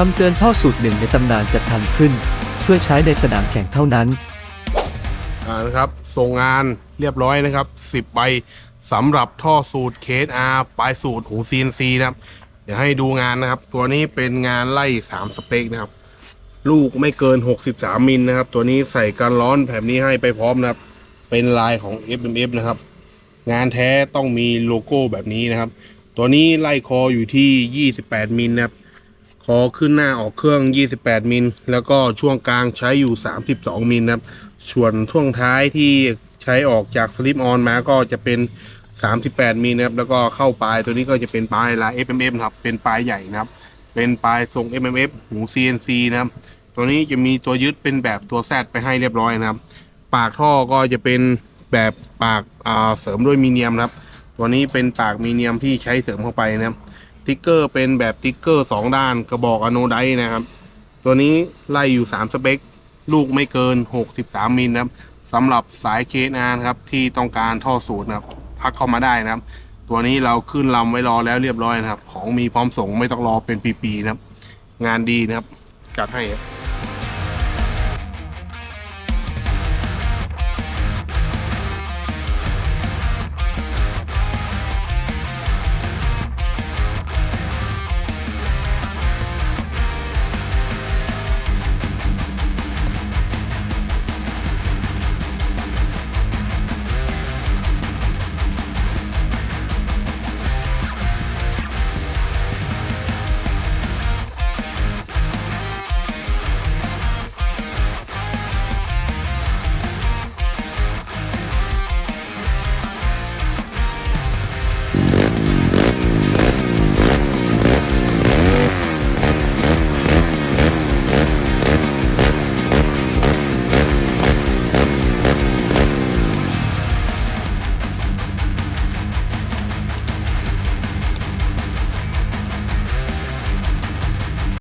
คำเตือนท่อสูตรหนึ่งในตำนานจะทำขึ้น เพื่อใช้ในสนามแข่งเท่านั้น อ่านะครับ ส่งงานเรียบร้อยนะครับ 10 ใบสำหรับท่อสูตรเคสอาปลายสูตรหู CNC นะครับ เดี๋ยวให้ดูงานนะครับ ตัวนี้เป็นงานไล่ 3 สเปคนะครับ ลูกไม่เกิน 63 มิลนะครับ ตัวนี้ใส่กันร้อนแบบนี้ให้ไปพร้อมนะครับ เป็นลายของ FMF นะครับ งานแท้ต้องมีโลโก้แบบนี้นะครับ ตัวนี้ไล่คออยู่ที่ 28 มิลนะครับ คอขึ้นหน้าออกเครื่อง 28 มิล แล้วก็ช่วงกลางใช้อยู่ 32 มิลนะครับ ส่วนช่วงท้ายที่ใช้ออกจากสลิปออนมาก็จะเป็น 38 มิลนะครับ แล้วก็เข้าปลายตัวนี้ก็จะเป็นปลายลาย FMF ครับ เป็นปลายใหญ่นะครับ เป็นปลายทรง MMF หู CNC นะครับ ตัวนี้จะมีตัวยึดเป็นแบบตัวแซดไปให้เรียบร้อยนะครับ ปากท่อก็จะเป็นแบบปากอ่าเสริมด้วยมีเนียมนะครับ ตัวนี้เป็นปากมีเนียมที่ใช้เสริมเข้าไปนะครับ ติ๊กเกอร์เป็นแบบติ๊กเกอร์2ด้านกระบอกอะโนไดนะครับ ตัวนี้ไล่อยู่3สเปค ลูกไม่เกิน 63มิลนะครับสำหรับสายเคสอาร์ครับที่ต้องการท่อสูตรนะครับพักเข้ามาได้นะครับ ตัวนี้เราขึ้นลำไว้รอแล้วเรียบร้อยนะครับ ของมีพร้อมส่งไม่ต้องรอเป็นปีๆนะครับ งานดีนะครับจัดให้ครับ